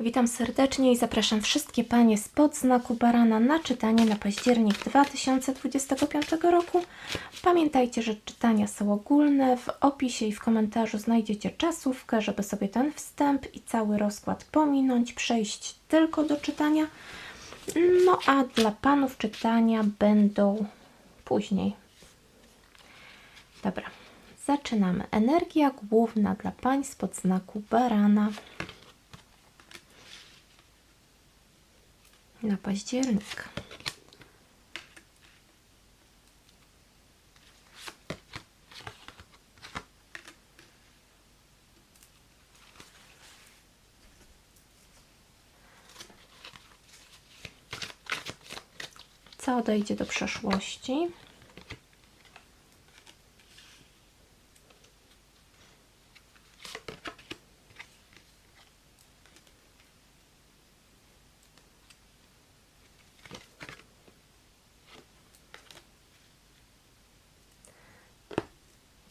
Witam serdecznie i zapraszam wszystkie panie spod znaku barana na czytanie na październik 2025 roku. Pamiętajcie, że czytania są ogólne. W opisie i w komentarzu znajdziecie czasówkę, żeby sobie ten wstęp i cały rozkład pominąć, przejść tylko do czytania. No a dla panów czytania będą później. Dobra, zaczynamy. Energia główna dla pań spod znaku barana. Na październik. Co odejdzie do przeszłości?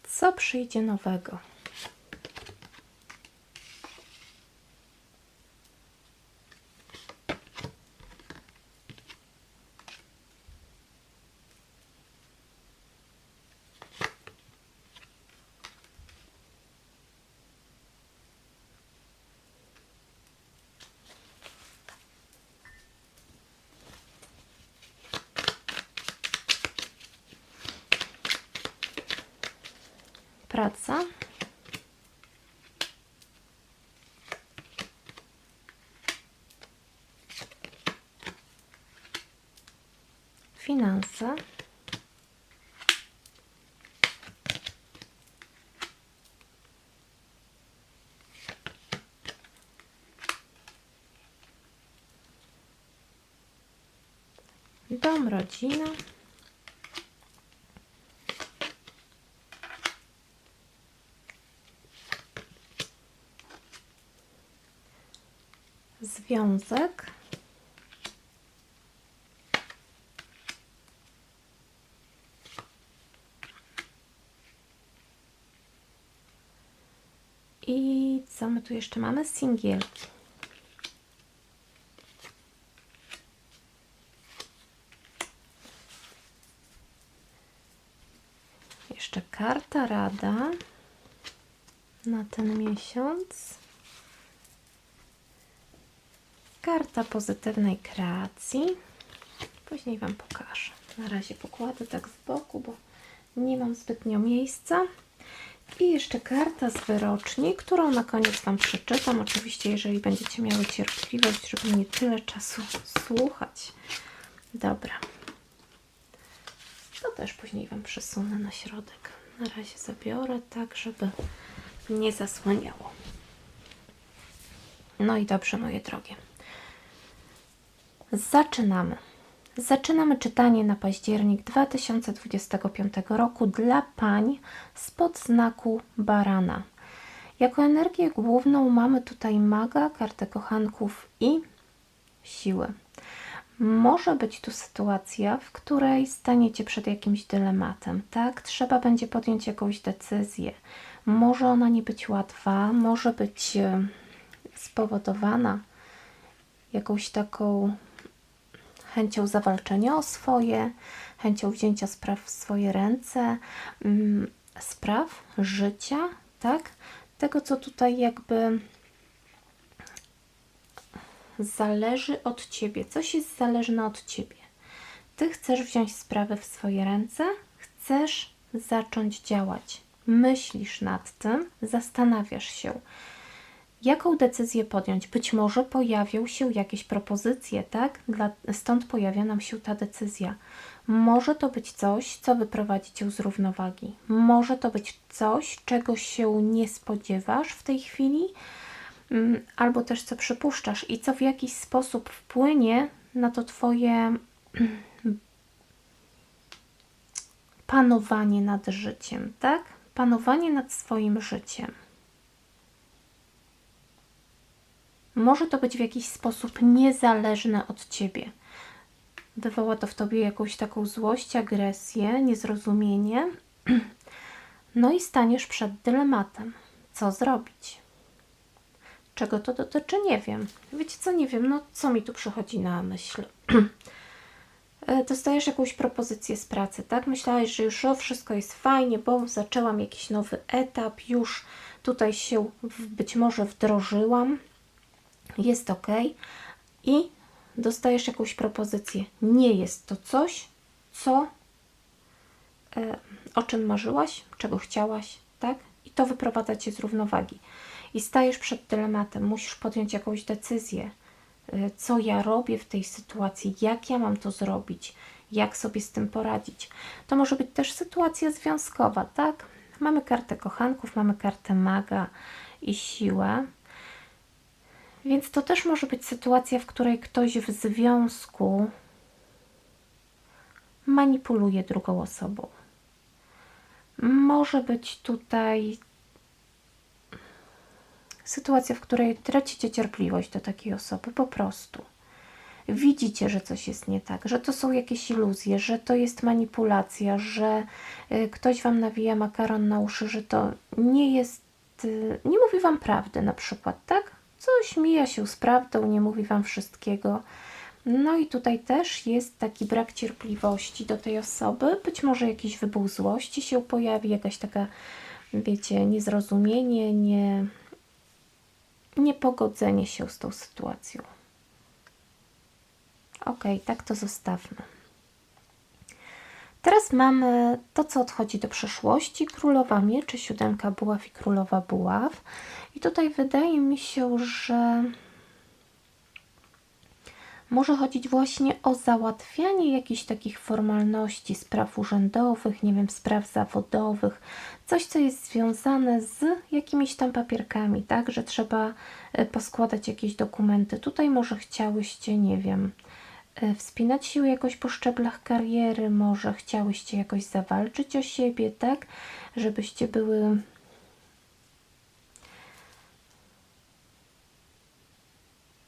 Co przyjdzie nowego? Finanse. Dom, rodzina. Związek. I co my tu jeszcze mamy? Singielki. Jeszcze karta rada na ten miesiąc. Karta pozytywnej kreacji. Później Wam pokażę. Na razie pokładę tak z boku, bo nie mam zbytnio miejsca. I jeszcze karta z wyroczni, którą na koniec Wam przeczytam. Oczywiście, jeżeli będziecie miały cierpliwość, żeby nie tyle czasu słuchać. Dobra. To też później Wam przesunę na środek. Na razie zabiorę tak, żeby nie zasłaniało. No i dobrze, moje drogie. Zaczynamy. Zaczynamy czytanie na październik 2025 roku dla pań spod znaku barana. Jako energię główną mamy tutaj maga, kartę kochanków i siły. Może być tu sytuacja, w której staniecie przed jakimś dylematem, tak? Trzeba będzie podjąć jakąś decyzję. Może ona nie być łatwa, może być e, spowodowana jakąś taką chęcią zawalczenia o swoje, chęcią wzięcia spraw w swoje ręce, mm, spraw życia, tak? Tego, co tutaj jakby zależy od ciebie, coś jest zależne od ciebie. Ty chcesz wziąć sprawę w swoje ręce, chcesz zacząć działać. Myślisz nad tym, zastanawiasz się, jaką decyzję podjąć. Być może pojawią się jakieś propozycje, tak? Dla, stąd pojawia nam się ta decyzja. Może to być coś, co wyprowadzi cię z równowagi. Może to być coś, czego się nie spodziewasz w tej chwili, mm, albo też co przypuszczasz i co w jakiś sposób wpłynie na to Twoje panowanie nad życiem, tak? Panowanie nad swoim życiem. Może to być w jakiś sposób niezależne od ciebie. Wywoła to w tobie jakąś taką złość, agresję, niezrozumienie. No i staniesz przed dylematem, co zrobić. Czego to dotyczy? Nie wiem. Wiecie co, nie wiem, no co mi tu przychodzi na myśl? E, Dostajesz jakąś propozycję z pracy, tak? Myślałeś, że już o, wszystko jest fajnie, bo zaczęłam jakiś nowy etap, już tutaj się być może wdrożyłam, jest ok. I dostajesz jakąś propozycję. Nie jest to coś, co e, o czym marzyłaś, czego chciałaś, tak? I to wyprowadza cię z równowagi. I stajesz przed dylematem, musisz podjąć jakąś decyzję, y, co ja robię w tej sytuacji, jak ja mam to zrobić, jak sobie z tym poradzić. To może być też sytuacja związkowa, tak? Mamy kartę kochanków, mamy kartę maga i siłę. Więc to też może być sytuacja, w której ktoś w związku manipuluje drugą osobą. Może być tutaj sytuacja, w której tracicie cierpliwość do takiej osoby po prostu. Widzicie, że coś jest nie tak, że to są jakieś iluzje, że to jest manipulacja, że y, ktoś wam nawija makaron na uszy, że to nie jest, y, nie mówi wam prawdy na przykład, tak? Coś mija się z prawdą, nie mówi wam wszystkiego. No i tutaj też jest taki brak cierpliwości do tej osoby. Być może jakiś wybuch złości się pojawi, jakaś taka, wiecie, niezrozumienie, nie, niepogodzenie się z tą sytuacją. Ok, tak to zostawmy. Teraz mamy to, co odchodzi do przeszłości. Królowa mieczy, siódemka buław i królowa buław. I tutaj wydaje mi się, że może chodzić właśnie o załatwianie jakichś takich formalności, spraw urzędowych, nie wiem, spraw zawodowych, coś, co jest związane z jakimiś tam papierkami, tak, że trzeba e, poskładać jakieś dokumenty. Tutaj może chciałyście, nie wiem, wspinać się jakoś po szczeblach kariery, może chciałyście jakoś zawalczyć o siebie, tak, żebyście były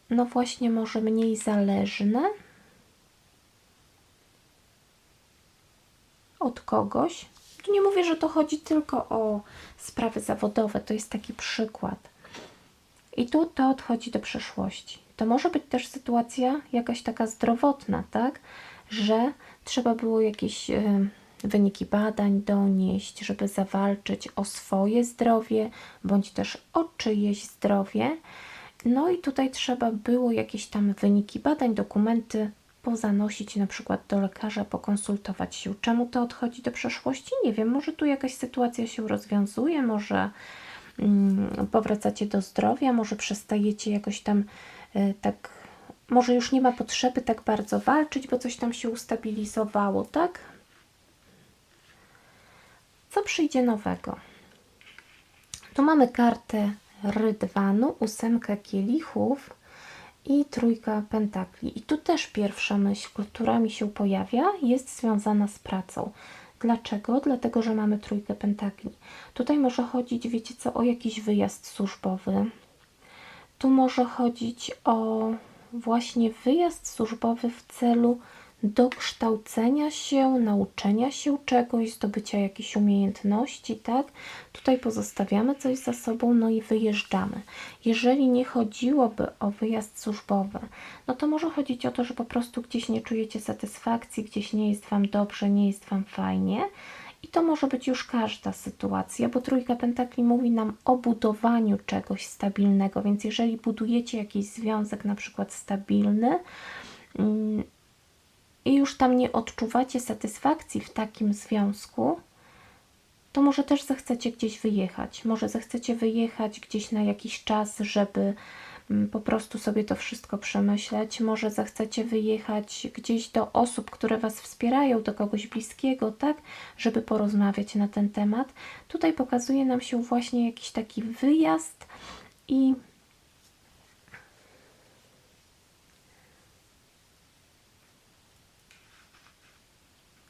no właśnie może mniej zależne od kogoś. Tu nie mówię, że to chodzi tylko o sprawy zawodowe, to jest taki przykład. I tu to odchodzi do przeszłości. To może być też sytuacja jakaś taka zdrowotna, tak? Że trzeba było jakieś y, wyniki badań donieść, żeby zawalczyć o swoje zdrowie, bądź też o czyjeś zdrowie. No i tutaj trzeba było jakieś tam wyniki badań, dokumenty pozanosić na przykład do lekarza, pokonsultować się. Czemu to odchodzi do przeszłości? Nie wiem, może tu jakaś sytuacja się rozwiązuje, może mm, powracacie do zdrowia, może przestajecie jakoś tam tak, może już nie ma potrzeby tak bardzo walczyć, bo coś tam się ustabilizowało, tak? Co przyjdzie nowego? Tu mamy kartę rydwanu, ósemkę kielichów i trójka pentakli. I tu też pierwsza myśl, która mi się pojawia, jest związana z pracą. Dlaczego? Dlatego, że mamy trójkę pentakli. Tutaj może chodzić, wiecie co, o jakiś wyjazd służbowy. Tu może chodzić o właśnie wyjazd służbowy w celu dokształcenia się, nauczenia się czegoś, zdobycia jakichś umiejętności, tak? Tutaj pozostawiamy coś za sobą, no i wyjeżdżamy. Jeżeli nie chodziłoby o wyjazd służbowy, no to może chodzić o to, że po prostu gdzieś nie czujecie satysfakcji, gdzieś nie jest Wam dobrze, nie jest Wam fajnie. I to może być już każda sytuacja, bo trójka pentakli mówi nam o budowaniu czegoś stabilnego, więc jeżeli budujecie jakiś związek, na przykład stabilny, mm, i już tam nie odczuwacie satysfakcji w takim związku, to może też zechcecie gdzieś wyjechać. Może zechcecie wyjechać gdzieś na jakiś czas, żeby po prostu sobie to wszystko przemyśleć. Może zechcecie wyjechać gdzieś do osób, które Was wspierają, do kogoś bliskiego, tak, żeby porozmawiać na ten temat. Tutaj pokazuje nam się właśnie jakiś taki wyjazd i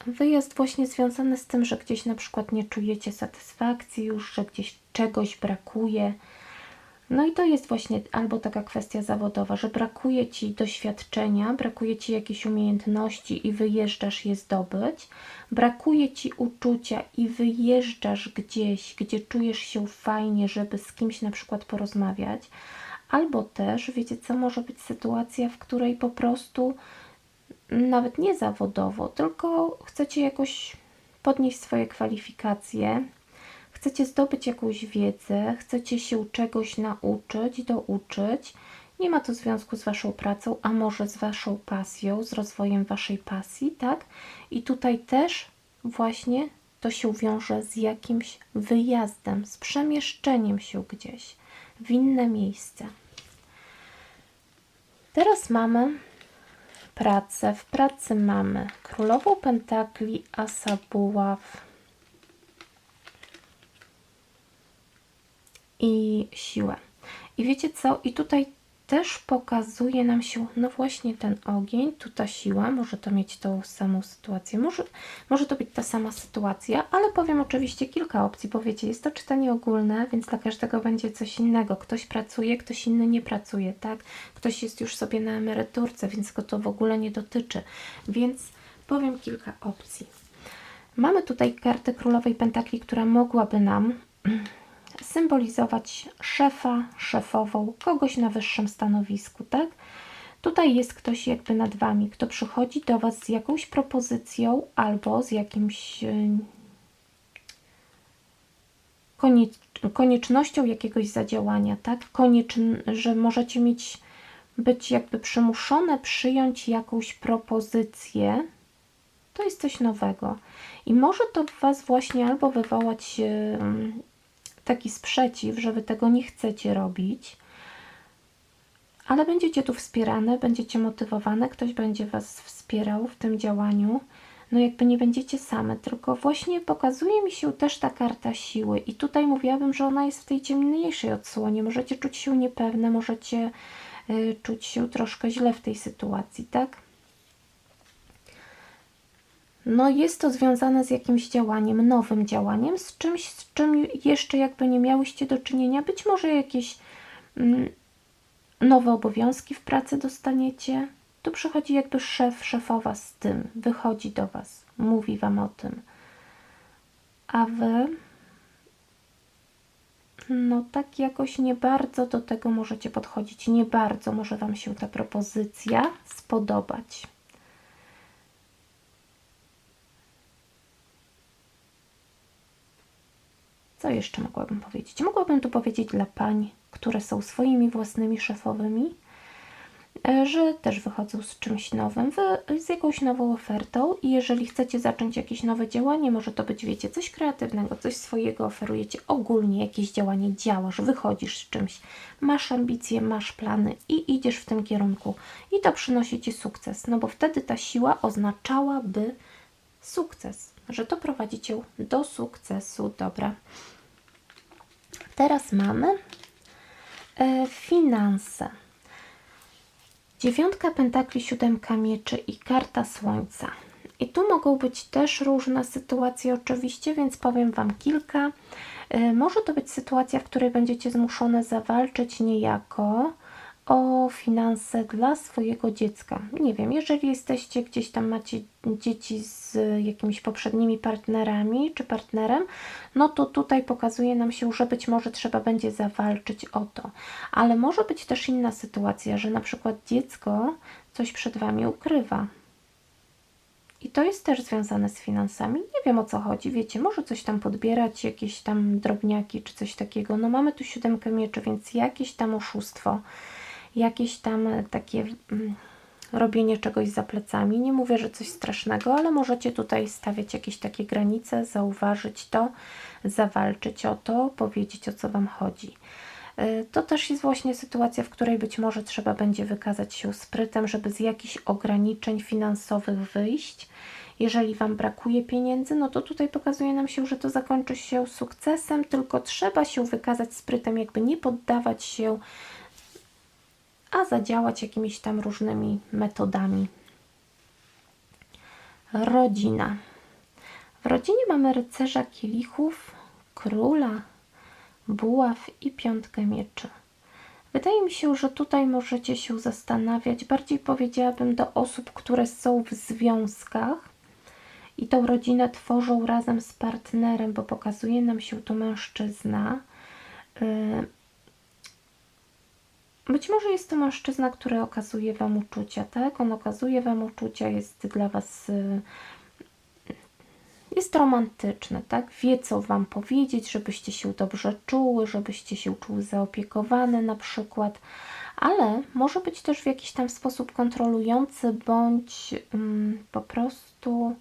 wyjazd właśnie związany z tym, że gdzieś na przykład nie czujecie satysfakcji już, że gdzieś czegoś brakuje. No i to jest właśnie albo taka kwestia zawodowa, że brakuje Ci doświadczenia, brakuje Ci jakiejś umiejętności i wyjeżdżasz je zdobyć, brakuje Ci uczucia i wyjeżdżasz gdzieś, gdzie czujesz się fajnie, żeby z kimś na przykład porozmawiać, Albo też, wiecie co, może być sytuacja, w której po prostu nawet nie zawodowo, tylko chcecie jakoś podnieść swoje kwalifikacje, chcecie zdobyć jakąś wiedzę, chcecie się czegoś nauczyć, douczyć. Nie ma to związku z Waszą pracą, a może z Waszą pasją, z rozwojem Waszej pasji, tak? I tutaj też właśnie to się wiąże z jakimś wyjazdem, z przemieszczeniem się gdzieś w inne miejsce. Teraz mamy pracę. W pracy mamy królową pentakli, asa buław i siłę. I wiecie co? I tutaj też pokazuje nam się, no właśnie ten ogień, tu ta siła, może to mieć tą samą sytuację, może, może to być ta sama sytuacja, ale powiem oczywiście kilka opcji, bo wiecie, jest to czytanie ogólne, więc dla każdego będzie coś innego. Ktoś pracuje, ktoś inny nie pracuje, tak? Ktoś jest już sobie na emeryturce, więc go to w ogóle nie dotyczy. Więc powiem kilka opcji. Mamy tutaj kartę Królowej Pentakli, która mogłaby nam symbolizować szefa, szefową, kogoś na wyższym stanowisku, tak? Tutaj jest ktoś jakby nad Wami, kto przychodzi do Was z jakąś propozycją albo z jakimś y, koniecznością jakiegoś zadziałania, tak? Konieczn że możecie mieć być jakby przymuszone przyjąć jakąś propozycję. To jest coś nowego. I może to w Was właśnie albo wywołać taki sprzeciw, że Wy tego nie chcecie robić, ale będziecie tu wspierane, będziecie motywowane, ktoś będzie Was wspierał w tym działaniu. No jakby nie będziecie same, tylko właśnie pokazuje mi się też ta karta siły i tutaj mówiłabym, że ona jest w tej ciemniejszej odsłonie. Możecie czuć się niepewne, możecie y, czuć się troszkę źle w tej sytuacji, tak? No jest to związane z jakimś działaniem, nowym działaniem, z czymś, z czym jeszcze jakby nie miałyście do czynienia. Być może jakieś mm, nowe obowiązki w pracy dostaniecie. Tu przychodzi jakby szef, szefowa z tym, wychodzi do Was, mówi Wam o tym. A Wy, no tak jakoś nie bardzo do tego możecie podchodzić, nie bardzo może Wam się ta propozycja spodobać. Co jeszcze mogłabym powiedzieć? Mogłabym tu powiedzieć dla pań, które są swoimi własnymi szefowymi, e, że też wychodzą z czymś nowym, z jakąś nową ofertą i jeżeli chcecie zacząć jakieś nowe działanie, może to być, wiecie, coś kreatywnego, coś swojego oferujecie, ogólnie jakieś działanie, działasz, wychodzisz z czymś, masz ambicje, masz plany i idziesz w tym kierunku i to przynosi Ci sukces, no bo wtedy ta siła oznaczałaby sukces, że to prowadzi Cię do sukcesu. Dobra. Teraz mamy e, finanse. Dziewiątka pentakli, siódemka mieczy i karta słońca. I tu mogą być też różne sytuacje oczywiście, więc powiem Wam kilka. E, może to być sytuacja, w której będziecie zmuszone zawalczyć niejako o finanse dla swojego dziecka. Nie wiem, jeżeli jesteście gdzieś tam, macie dzieci z jakimiś poprzednimi partnerami czy partnerem, no to tutaj pokazuje nam się, że być może trzeba będzie zawalczyć o to. Ale może być też inna sytuacja, że na przykład dziecko coś przed Wami ukrywa. I to jest też związane z finansami. Nie wiem o co chodzi, wiecie, może coś tam podbierać, jakieś tam drobniaki czy coś takiego. No mamy tu siódemkę mieczy, więc jakieś tam oszustwo jakieś tam takie mm, robienie czegoś za plecami. Nie mówię, że coś strasznego, ale możecie tutaj stawiać jakieś takie granice, zauważyć to, zawalczyć o to, powiedzieć o co Wam chodzi. Y, to też jest właśnie sytuacja, w której być może trzeba będzie wykazać się sprytem, żeby z jakichś ograniczeń finansowych wyjść. Jeżeli Wam brakuje pieniędzy, no to tutaj pokazuje nam się, że to zakończy się sukcesem, tylko trzeba się wykazać sprytem, jakby nie poddawać się a zadziałać jakimiś tam różnymi metodami. Rodzina. W rodzinie mamy rycerza kielichów, króla, buław i piątkę mieczy. Wydaje mi się, że tutaj możecie się zastanawiać, bardziej powiedziałabym do osób, które są w związkach i tą rodzinę tworzą razem z partnerem, bo pokazuje nam się tu mężczyzna. Być może jest to mężczyzna, który okazuje Wam uczucia, tak? On okazuje Wam uczucia, jest dla Was. y, Jest romantyczny, tak? Wie, co Wam powiedzieć, żebyście się dobrze czuły, żebyście się czuły zaopiekowane na przykład, ale może być też w jakiś tam sposób kontrolujący, bądź mm, po prostu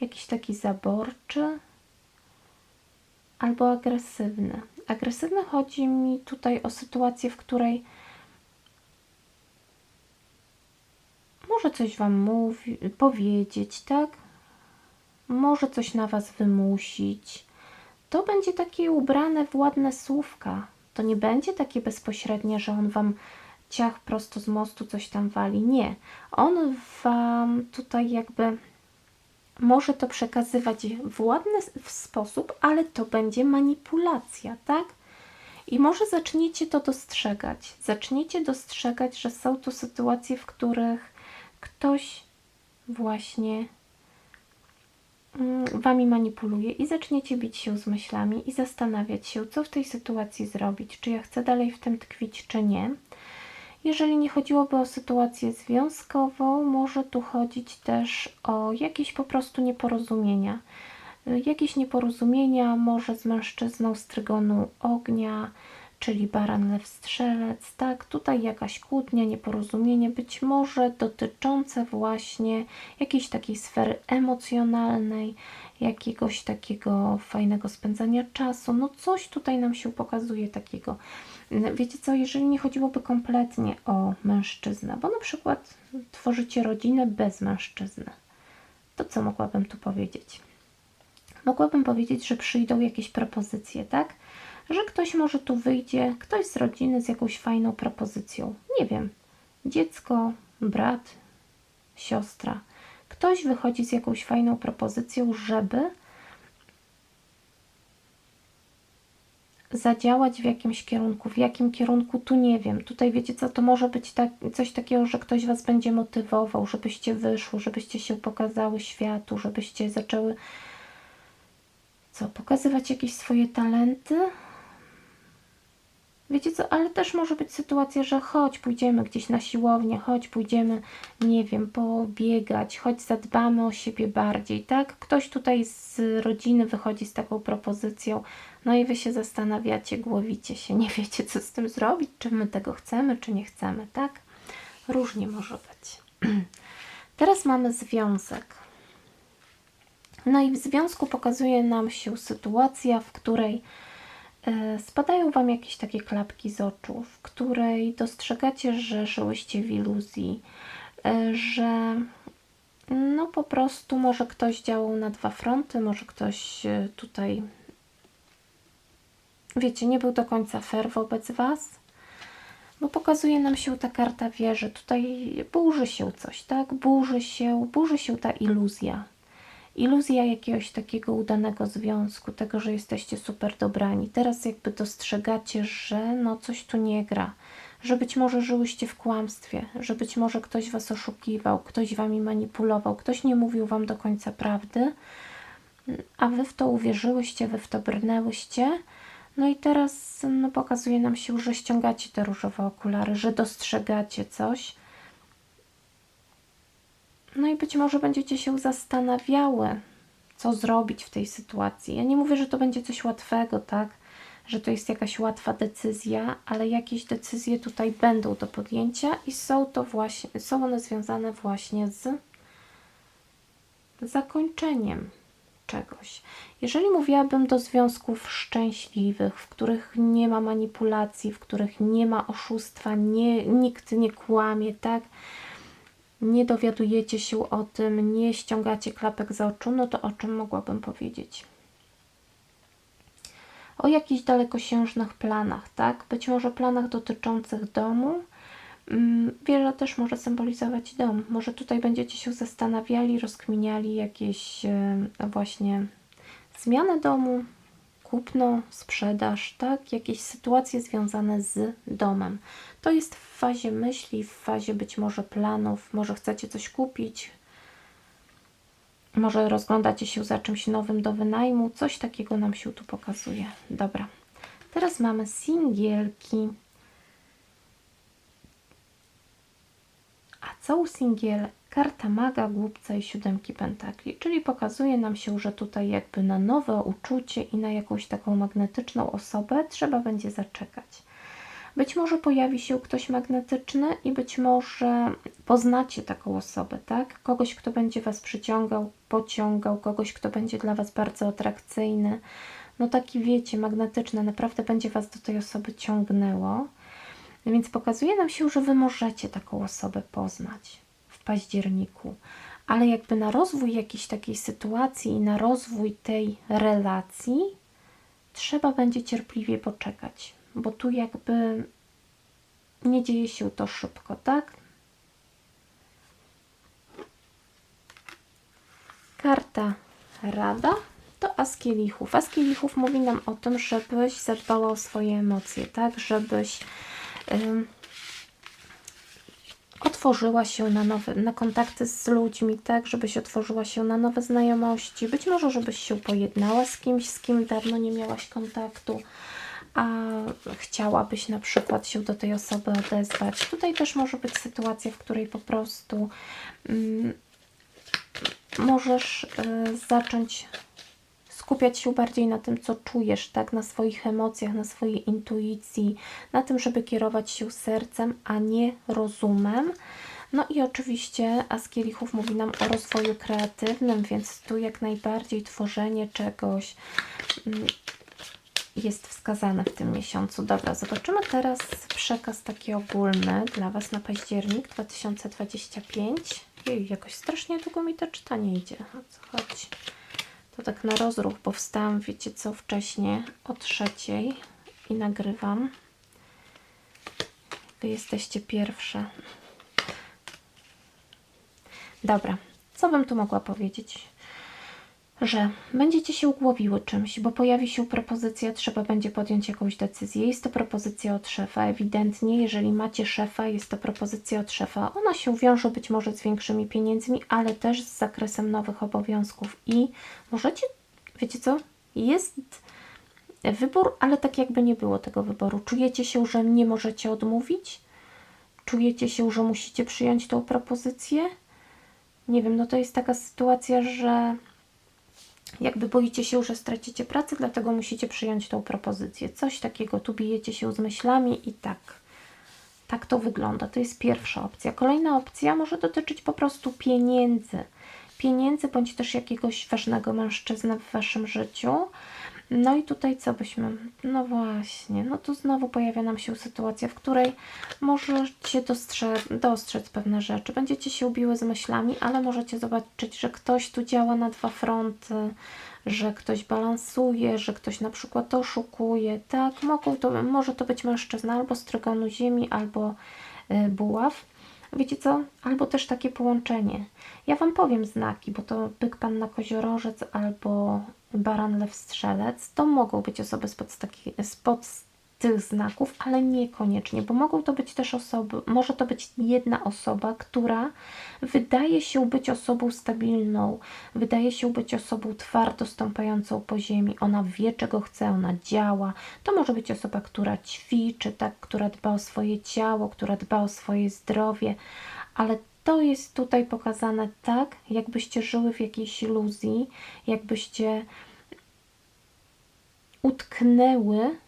jakiś taki zaborczy albo agresywny. Agresywny chodzi mi tutaj o sytuację, w której może coś Wam mówi, powiedzieć, tak? Może coś na Was wymusić. To będzie takie ubrane w ładne słówka. To nie będzie takie bezpośrednie, że on Wam ciach prosto z mostu coś tam wali. Nie. On Wam tutaj jakby może to przekazywać w ładny sposób, ale to będzie manipulacja, tak? I może zaczniecie to dostrzegać. Zaczniecie dostrzegać, że są tu sytuacje, w których ktoś właśnie mm, wami manipuluje i zaczniecie bić się z myślami i zastanawiać się, co w tej sytuacji zrobić, czy ja chcę dalej w tym tkwić, czy nie. Jeżeli nie chodziłoby o sytuację związkową, może tu chodzić też o jakieś po prostu nieporozumienia. Y, Jakieś nieporozumienia może z mężczyzną z trygonu ognia, czyli baran, lew, strzelec, tak? Tutaj jakaś kłótnia, nieporozumienie, być może dotyczące właśnie jakiejś takiej sfery emocjonalnej, jakiegoś takiego fajnego spędzania czasu. No coś tutaj nam się pokazuje takiego. Wiecie co, jeżeli nie chodziłoby kompletnie o mężczyznę, bo na przykład tworzycie rodzinę bez mężczyzny, to co mogłabym tu powiedzieć? Mogłabym powiedzieć, że przyjdą jakieś propozycje, tak? Że ktoś może tu wyjdzie, ktoś z rodziny z jakąś fajną propozycją. Nie wiem, dziecko, brat, siostra. Ktoś wychodzi z jakąś fajną propozycją, żeby zadziałać w jakimś kierunku. W jakim kierunku, tu nie wiem. Tutaj wiecie co, to może być tak, coś takiego, że ktoś Was będzie motywował, żebyście wyszły, żebyście się pokazały światu, żebyście zaczęły co, pokazywać jakieś swoje talenty. Wiecie co, ale też może być sytuacja, że chodź, pójdziemy gdzieś na siłownię, chodź, pójdziemy, nie wiem, pobiegać, chodź, zadbamy o siebie bardziej, tak? Ktoś tutaj z rodziny wychodzi z taką propozycją, no i wy się zastanawiacie, głowicie się, nie wiecie, co z tym zrobić, czy my tego chcemy, czy nie chcemy, tak? Różnie może być. Teraz mamy związek. No i w związku pokazuje nam się sytuacja, w której spadają Wam jakieś takie klapki z oczu, w której dostrzegacie, że żyłyście w iluzji, e, że no po prostu może ktoś działał na dwa fronty, może ktoś e, tutaj, wiecie, nie był do końca fair wobec Was, bo pokazuje nam się ta karta wieży. Tutaj burzy się coś, tak? Burzy się, burzy się ta iluzja iluzja jakiegoś takiego udanego związku, tego, że jesteście super dobrani. Teraz jakby dostrzegacie, że no coś tu nie gra, że być może żyłyście w kłamstwie, że być może ktoś was oszukiwał, ktoś wami manipulował, ktoś nie mówił wam do końca prawdy, a wy w to uwierzyłyście, wy w to brnęłyście. No i teraz no, pokazuje nam się, że ściągacie te różowe okulary, że dostrzegacie coś. No i być może będziecie się zastanawiały, co zrobić w tej sytuacji. Ja nie mówię, że to będzie coś łatwego, tak? Że to jest jakaś łatwa decyzja, ale jakieś decyzje tutaj będą do podjęcia i są to właśnie, są one związane właśnie z zakończeniem czegoś. Jeżeli mówiłabym do związków szczęśliwych, w których nie ma manipulacji, w których nie ma oszustwa, nie, nikt nie kłamie, tak? Nie dowiadujecie się o tym, nie ściągacie klapek z oczu, no to o czym mogłabym powiedzieć? O jakichś dalekosiężnych planach, tak? Być może planach dotyczących domu. Mm, Wieża też może symbolizować dom. Może tutaj będziecie się zastanawiali, rozkminiali jakieś e, właśnie zmianę domu, kupno, sprzedaż, tak? Jakieś sytuacje związane z domem. To jest w fazie myśli, w fazie być może planów, może chcecie coś kupić, może rozglądacie się za czymś nowym do wynajmu, coś takiego nam się tu pokazuje. Dobra, teraz mamy singielki. Soul Singiel, karta maga, głupca i siódemki pentakli, czyli pokazuje nam się, że tutaj jakby na nowe uczucie i na jakąś taką magnetyczną osobę trzeba będzie zaczekać. Być może pojawi się ktoś magnetyczny i być może poznacie taką osobę, tak? Kogoś, kto będzie Was przyciągał, pociągał, kogoś, kto będzie dla Was bardzo atrakcyjny. No taki wiecie, magnetyczny, naprawdę będzie Was do tej osoby ciągnęło. Więc pokazuje nam się, że Wy możecie taką osobę poznać w październiku. Ale jakby na rozwój jakiejś takiej sytuacji i na rozwój tej relacji trzeba będzie cierpliwie poczekać bo tu jakby nie dzieje się to szybko, tak? Karta Rada to As Kielichów. As Kielichów mówi nam o tym, żebyś zadbała o swoje emocje, tak? Żebyś ym, otworzyła się na nowe, na kontakty z ludźmi, tak? Żebyś otworzyła się na nowe znajomości. Być może, żebyś się pojednała z kimś, z kim dawno nie miałaś kontaktu a chciałabyś na przykład się do tej osoby odezwać. Tutaj też może być sytuacja, w której po prostu mm, możesz y, zacząć skupiać się bardziej na tym, co czujesz, tak, na swoich emocjach, na swojej intuicji, na tym, żeby kierować się sercem, a nie rozumem. No i oczywiście Askielichów mówi nam o rozwoju kreatywnym, więc tu jak najbardziej tworzenie czegoś, mm, jest wskazane w tym miesiącu. Dobra, zobaczymy teraz przekaz taki ogólny dla Was na październik 2025. Jej, jakoś strasznie długo mi to czytanie idzie. O co chodzi? To tak na rozruch, bo wstałam, wiecie co, wcześniej o trzeciej i nagrywam. Wy jesteście pierwsze. Dobra, co bym tu mogła powiedzieć? Że będziecie się ugłowiły czymś, bo pojawi się propozycja, trzeba będzie podjąć jakąś decyzję. Jest to propozycja od szefa, ewidentnie, jeżeli macie szefa, jest to propozycja od szefa. Ona się wiąże być może z większymi pieniędzmi, ale też z zakresem nowych obowiązków i możecie, wiecie co, jest wybór, ale tak jakby nie było tego wyboru. Czujecie się, że nie możecie odmówić? Czujecie się, że musicie przyjąć tą propozycję? Nie wiem, no to jest taka sytuacja, że jakby boicie się, że stracicie pracę, dlatego musicie przyjąć tą propozycję. Coś takiego, tu bijecie się z myślami i tak. Tak to wygląda. To jest pierwsza opcja. Kolejna opcja może dotyczyć po prostu pieniędzy. Pieniędzy bądź też jakiegoś ważnego mężczyzny w Waszym życiu. No i tutaj co byśmy... No właśnie, no tu znowu pojawia nam się sytuacja, w której możecie dostrzec, dostrzec pewne rzeczy. Będziecie się ubiły z myślami, ale możecie zobaczyć, że ktoś tu działa na dwa fronty, że ktoś balansuje, że ktoś na przykład oszukuje, tak? Mogą to, może to być mężczyzna albo z trygonu ziemi, albo y, buław. Wiecie co? Albo też takie połączenie. Ja Wam powiem znaki, bo to byk pan na koziorożec albo baran, lew, strzelec, to mogą być osoby spod, taki, spod tych znaków, ale niekoniecznie, bo mogą to być też osoby, może to być jedna osoba, która wydaje się być osobą stabilną, wydaje się być osobą twardo stąpającą po ziemi, ona wie czego chce, ona działa. To może być osoba, która ćwiczy, tak, która dba o swoje ciało, która dba o swoje zdrowie, ale to jest tutaj pokazane tak, jakbyście żyły w jakiejś iluzji, jakbyście utknęły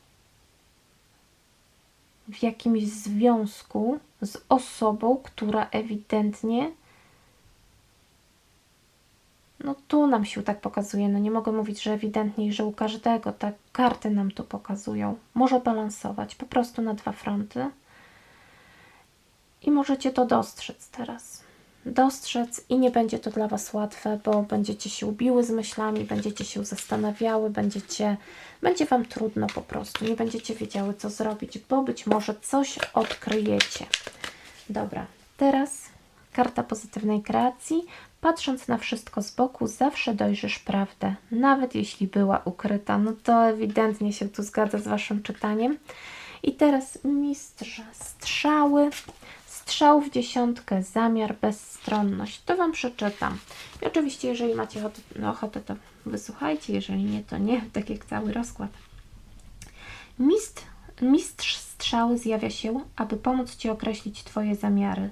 w jakimś związku z osobą, która ewidentnie no tu nam się tak pokazuje, no nie mogę mówić, że ewidentnie że u każdego, tak karty nam to pokazują. Może balansować po prostu na dwa fronty i możecie to dostrzec teraz. Dostrzec i nie będzie to dla Was łatwe, bo będziecie się ubiły z myślami, będziecie się zastanawiały, będziecie, będzie Wam trudno po prostu, nie będziecie wiedziały, co zrobić, bo być może coś odkryjecie. Dobra, teraz karta pozytywnej kreacji. Patrząc na wszystko z boku, zawsze dojrzysz prawdę, nawet jeśli była ukryta. No to ewidentnie się tu zgadza z Waszym czytaniem. I teraz mistrz strzały Strzał w dziesiątkę, zamiar, bezstronność. To Wam przeczytam. I oczywiście, jeżeli macie ochotę, no, ochotę, to wysłuchajcie, jeżeli nie, to nie, tak jak cały rozkład. Mistrz, mistrz strzały zjawia się, aby pomóc Ci określić Twoje zamiary.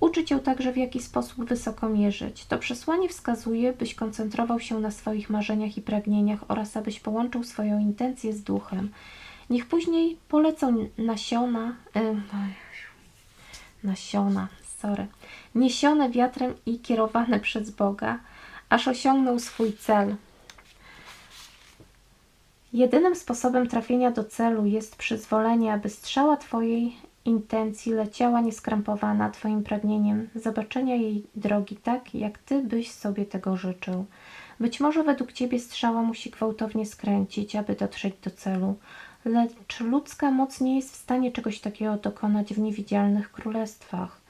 Uczy Cię także, w jaki sposób wysoko mierzyć. To przesłanie wskazuje, byś koncentrował się na swoich marzeniach i pragnieniach oraz abyś połączył swoją intencję z duchem. Niech później polecą nasiona, em, nasiona, sorry, niesione wiatrem i kierowane przez Boga, aż osiągnął swój cel. Jedynym sposobem trafienia do celu jest przyzwolenie, aby strzała Twojej intencji leciała nieskrępowana Twoim pragnieniem zobaczenia jej drogi tak, jak Ty byś sobie tego życzył. Być może według Ciebie strzała musi gwałtownie skręcić, aby dotrzeć do celu, lecz ludzka moc nie jest w stanie czegoś takiego dokonać w niewidzialnych królestwach.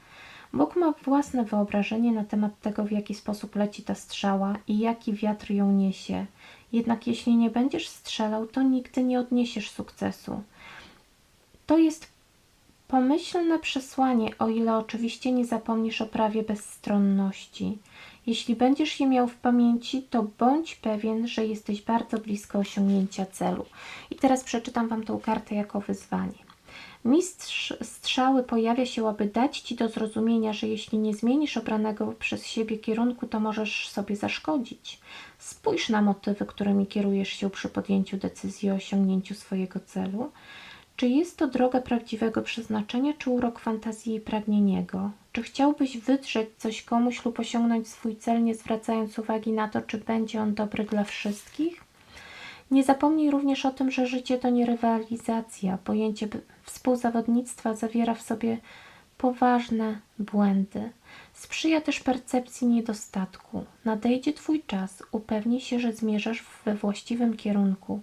Bóg ma własne wyobrażenie na temat tego, w jaki sposób leci ta strzała i jaki wiatr ją niesie. Jednak jeśli nie będziesz strzelał, to nigdy nie odniesiesz sukcesu. To jest pomyślne przesłanie, o ile oczywiście nie zapomnisz o prawie bezstronności. Jeśli będziesz je miał w pamięci, to bądź pewien, że jesteś bardzo blisko osiągnięcia celu. I teraz przeczytam Wam tą kartę jako wyzwanie. Mistrz strzały pojawia się, aby dać Ci do zrozumienia, że jeśli nie zmienisz obranego przez siebie kierunku, to możesz sobie zaszkodzić. Spójrz na motywy, którymi kierujesz się przy podjęciu decyzji o osiągnięciu swojego celu. Czy jest to droga prawdziwego przeznaczenia, czy urok fantazji i pragnieniego? Czy chciałbyś wydrzeć coś komuś lub osiągnąć swój cel, nie zwracając uwagi na to, czy będzie on dobry dla wszystkich? Nie zapomnij również o tym, że życie to nie rywalizacja. Pojęcie współzawodnictwa zawiera w sobie poważne błędy. Sprzyja też percepcji niedostatku. Nadejdzie Twój czas, upewnij się, że zmierzasz we właściwym kierunku.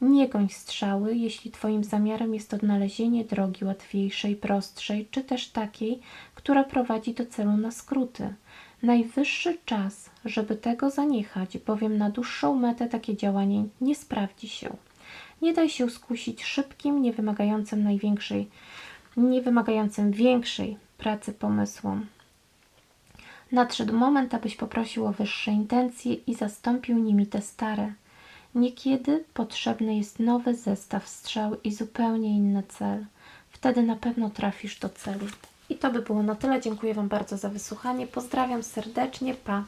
Nie goń strzały, jeśli Twoim zamiarem jest odnalezienie drogi łatwiejszej, prostszej, czy też takiej, która prowadzi do celu na skróty. Najwyższy czas, żeby tego zaniechać, bowiem na dłuższą metę takie działanie nie sprawdzi się. Nie daj się skusić szybkim, niewymagającym największej, niewymagającym większej pracy pomysłom. Nadszedł moment, abyś poprosił o wyższe intencje i zastąpił nimi te stare. Niekiedy potrzebny jest nowy zestaw strzał i zupełnie inny cel. Wtedy na pewno trafisz do celu. I to by było na tyle. Dziękuję Wam bardzo za wysłuchanie. Pozdrawiam serdecznie. Pa.